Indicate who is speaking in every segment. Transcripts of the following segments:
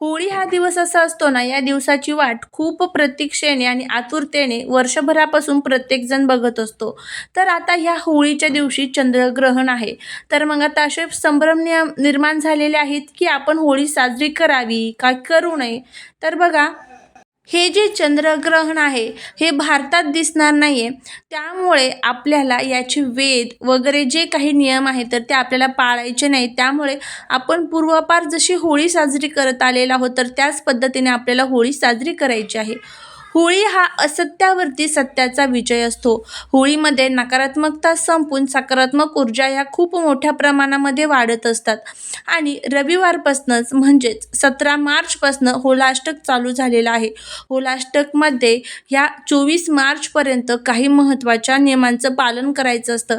Speaker 1: होळी हा दिवस असा असतो ना या दिवसाची वाट खूप प्रतीक्षेने आणि आतुरतेने वर्षभरापासून प्रत्येकजण बघत असतो. तर आता ह्या होळीच्या दिवशी चंद्रग्रहण आहे. तर मग आता असे संभ्रम नियम निर्माण झालेले आहेत की आपण होळी साजरी करावी का करू नये? तर बघा हे जे चंद्रग्रहण आहे हे भारतात दिसणार नाही आहे त्यामुळे आपल्याला याचे वेद वगैरे जे काही नियम आहेत तर ते आपल्याला पाळायचे नाही त्यामुळे आपण पूर्वापार जशी होळी साजरी करत आलेला आहोत तर त्याच पद्धतीने आपल्याला होळी साजरी करायची आहे. होळी हा असत्यावरती सत्याचा विजय असतो. होळीमध्ये नकारात्मकता संपून सकारात्मक ऊर्जा ह्या खूप मोठ्या प्रमाणामध्ये वाढत असतात. आणि रविवारपासूनच म्हणजेच सतरा मार्चपासनं होलाष्टक चालू झालेला आहे. होलाष्टकमध्ये ह्या चोवीस मार्चपर्यंत काही महत्त्वाच्या नियमांचं पालन करायचं असतं.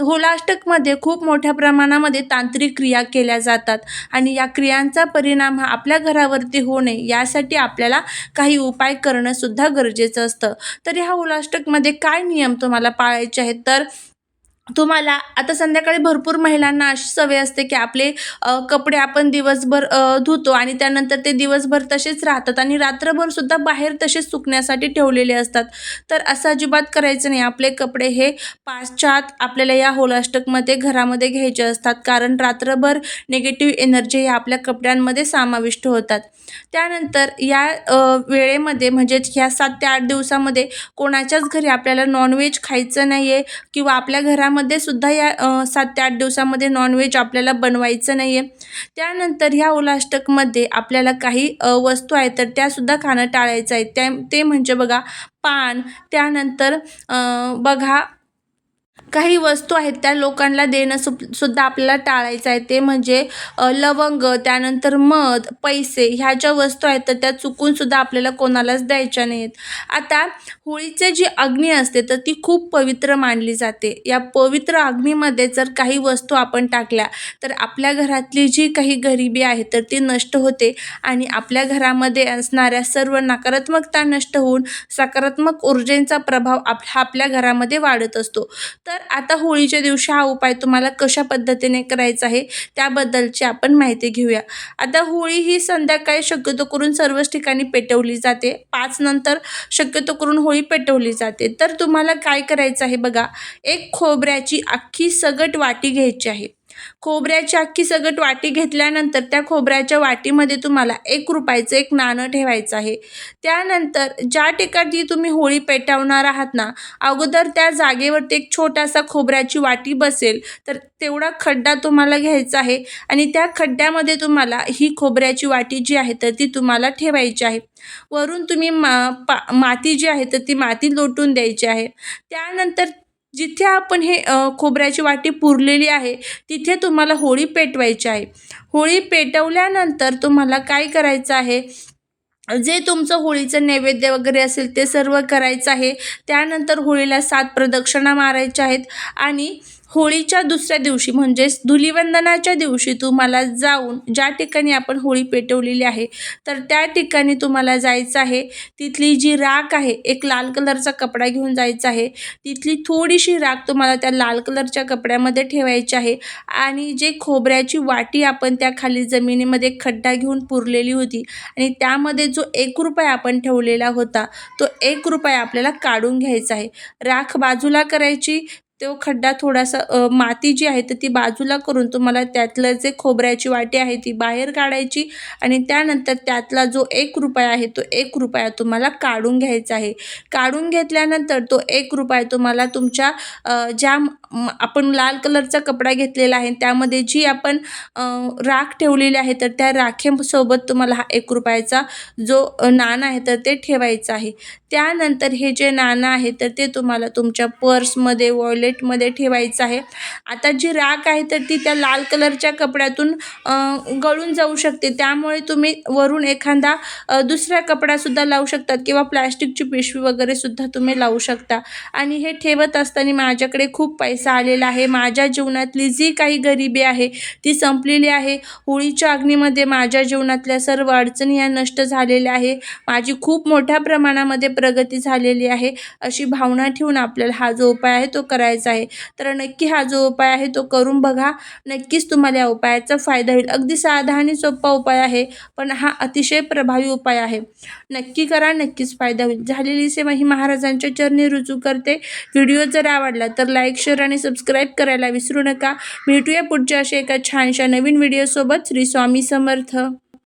Speaker 1: होलाष्टकमध्ये खूप मोठ्या प्रमाणामध्ये तांत्रिक क्रिया केल्या जातात आणि या क्रियांचा परिणाम हा आपल्या घरावरती होणे यासाठी आपल्याला काही उपाय करणं सुद्धा गरजेचं असतं. तर ह्या होलाष्टकमध्ये काय नियम तुम्हाला पाळायचे आहेत? तर तुम्हाला आता संध्याकाळी भरपूर महिलांना अशी सवय असते की आपले कपडे आपण दिवसभर धुतो आणि त्यानंतर ते दिवसभर तसेच राहतात आणि रात्रभर सुद्धा बाहेर तसेच सुकण्यासाठी ठेवलेले असतात. तर असं अजिबात करायचं नाही. आपले कपडे हे पाश्चात आपल्याला या होलाष्टकमध्ये घरामध्ये घ्यायचे असतात. कारण रात्रभर निगेटिव्ह एनर्जी ह्या आपल्या कपड्यांमध्ये समाविष्ट होतात. त्यानंतर या वेळेमध्ये म्हणजेच ह्या सात ते आठ दिवसामध्ये कोणाच्याच घरी आपल्याला नॉनव्हेज खायचं नाही आहे किंवा आपल्या घरामध्ये सुद्धा या सात ते आठ दिवसामध्ये नॉनव्हेज आपल्याला बनवायचं नाही आहे त्यानंतर ह्या उलाष्टकमध्ये आपल्याला काही वस्तू आहेत तर त्यासुद्धा खाणं टाळायचं आहे. त्या ते म्हणजे बघा पान त्यानंतर बघा काही वस्तू आहेत त्या लोकांना देणं सु सुद्धा आपल्याला टाळायचं आहे. ते म्हणजे लवंग त्यानंतर मध पैसे ह्या ज्या वस्तू आहेत तर त्या चुकूनसुद्धा आपल्याला कोणालाच द्यायच्या नाहीत. आता होळीचे जी अग्नी असते तर ती खूप पवित्र मानली जाते. या पवित्र अग्नीमध्ये जर काही वस्तू आपण टाकल्या तर आपल्या घरातली जी काही गरिबी आहे तर ती नष्ट होते आणि आपल्या घरामध्ये असणाऱ्या सर्व नकारात्मकता नष्ट होऊन सकारात्मक ऊर्जेचा प्रभाव आप हा आपल्या घरामध्ये वाढत असतो. तर तर आता होळीच्या दिवशी हा उपाय तुम्हाला कशा पद्धतीने करायचा आहे त्याबद्दलची आपण माहिती घेऊया. आता होळी ही संध्याकाळी शक्यतो करून सर्वच ठिकाणी पेटवली जाते. पाच नंतर शक्यतो करून होळी पेटवली जाते. तर तुम्हाला काय करायचं आहे बघा एक खोबऱ्याची अख्खी सगट वाटी घ्यायची आहे. खोबऱ्याची अख्खी सगट वाटी घेतल्यानंतर त्या खोबऱ्याच्या वाटीमध्ये तुम्हाला एक रुपयाचं एक नाणं ठेवायचं आहे. त्यानंतर ज्या ठिकाणी तुम्ही होळी पेटवणार आहात ना अगोदर त्या जागेवरती एक छोटासा खोबऱ्याची वाटी बसेल. तर तेवढा खड्डा तुम्हाला घ्यायचा आहे आणि त्या खड्ड्यामध्ये तुम्हाला ही खोबऱ्याची वाटी जी आहे तर ती तुम्हाला ठेवायची आहे. वरून तुम्ही मा पा माती जी आहे तर ती माती लोटून द्यायची आहे. त्यानंतर जिथे आपण हे खोबऱ्याची वाटी पुरलेली आहे तिथे तुम्हाला होळी पेटवायची आहे. होळी पेटवल्यानंतर तुम्हाला काय करायचं आहे? जे तुमचं होळीचं नैवेद्य वगैरे असेल ते सर्व करायचं आहे. त्यानंतर होळीला सात प्रदक्षिणा मारायच्या आहेत आणि होळीच्या दुसऱ्या दिवशी म्हणजेच धुलिवंदनाच्या दिवशी तुम्हाला जाऊन ज्या ठिकाणी आपण होळी पेटवलेली आहे तर त्या ठिकाणी तुम्हाला जायचं आहे. तिथली जी राख आहे एक लाल कलरचा कपडा घेऊन जायचा आहे. तिथली थोडीशी राख तुम्हाला त्या लाल कलरच्या कपड्यामध्ये ठेवायची आहे. आणि जे खोबऱ्याची वाटी आपण त्या खाली जमिनीमध्ये खड्डा घेऊन पुरलेली होती आणि त्यामध्ये जो एक रुपया आपण ठेवलेला होता तो एक रुपया आपल्याला काढून घ्यायचा आहे. राख बाजूला करायची तो खड्डा थोडासा माती जी आहे तर ती बाजूला करून तुम्हाला त्यातलं जे खोबऱ्याची वाटी आहे ती बाहेर काढायची आणि त्यानंतर त्यातला जो एक रुपया आहे तो एक रुपया तुम्हाला काढून घ्यायचा आहे. काढून घेतल्यानंतर तो एक रुपया तुम्हाला तुमच्या ज्या आपण लाल कलरचा कपडा घेतलेला आहे त्यामध्ये जी आपण राख ठेवलेली आहे तर त्या राखेसोबत तुम्हाला हा एक रुपयाचा जो नाणं आहे तर ते ठेवायचं आहे. त्यानंतर हे जे नाणं आहे तर ते तुम्हाला तुमच्या पर्समध्ये वॉलेट प्लेटमध्ये ठेवायचं आहे. आता जी राख आहे तर ती त्या लाल कलरच्या कपड्यातून गळून जाऊ शकते. त्यामुळे तुम्ही वरून एखादा दुसरा कपडासुद्धा लावू शकतात किंवा प्लॅस्टिकची पिशवी वगैरे सुद्धा तुम्ही लावू शकता. आणि हे ठेवत असताना माझ्याकडे खूप पैसा आलेला आहे. माझ्या जीवनातली जी काही गरिबी आहे ती संपलेली आहे. होळीच्या अग्नीमध्ये माझ्या जीवनातल्या सर्व अडचणी या नष्ट झालेल्या आहे. माझी खूप मोठ्या प्रमाणामध्ये प्रगती झालेली आहे. अशी भावना ठेवून आपल्याला हा जो उपाय आहे तो करायचा करायचा आहे. तर नक्की हा जो उपाय आहे तो करून बघा. नक्कीच तुम्हाला या उपायाचा फायदा होईल. अगदी साधा आणि सोपा उपाय आहे पण हा अतिशय प्रभावी उपाय आहे. नक्की करा नक्कीच फायदा होईल. झालेली सेवा ही महाराजांच्या चरणी रुजू करते. व्हिडिओ जर आवडला तर लाईक शेअर आणि सबस्क्राईब करायला विसरू नका. भेटूया पुढच्या अशा एका छानशा नवीन व्हिडिओसोबत. श्री स्वामी समर्थ.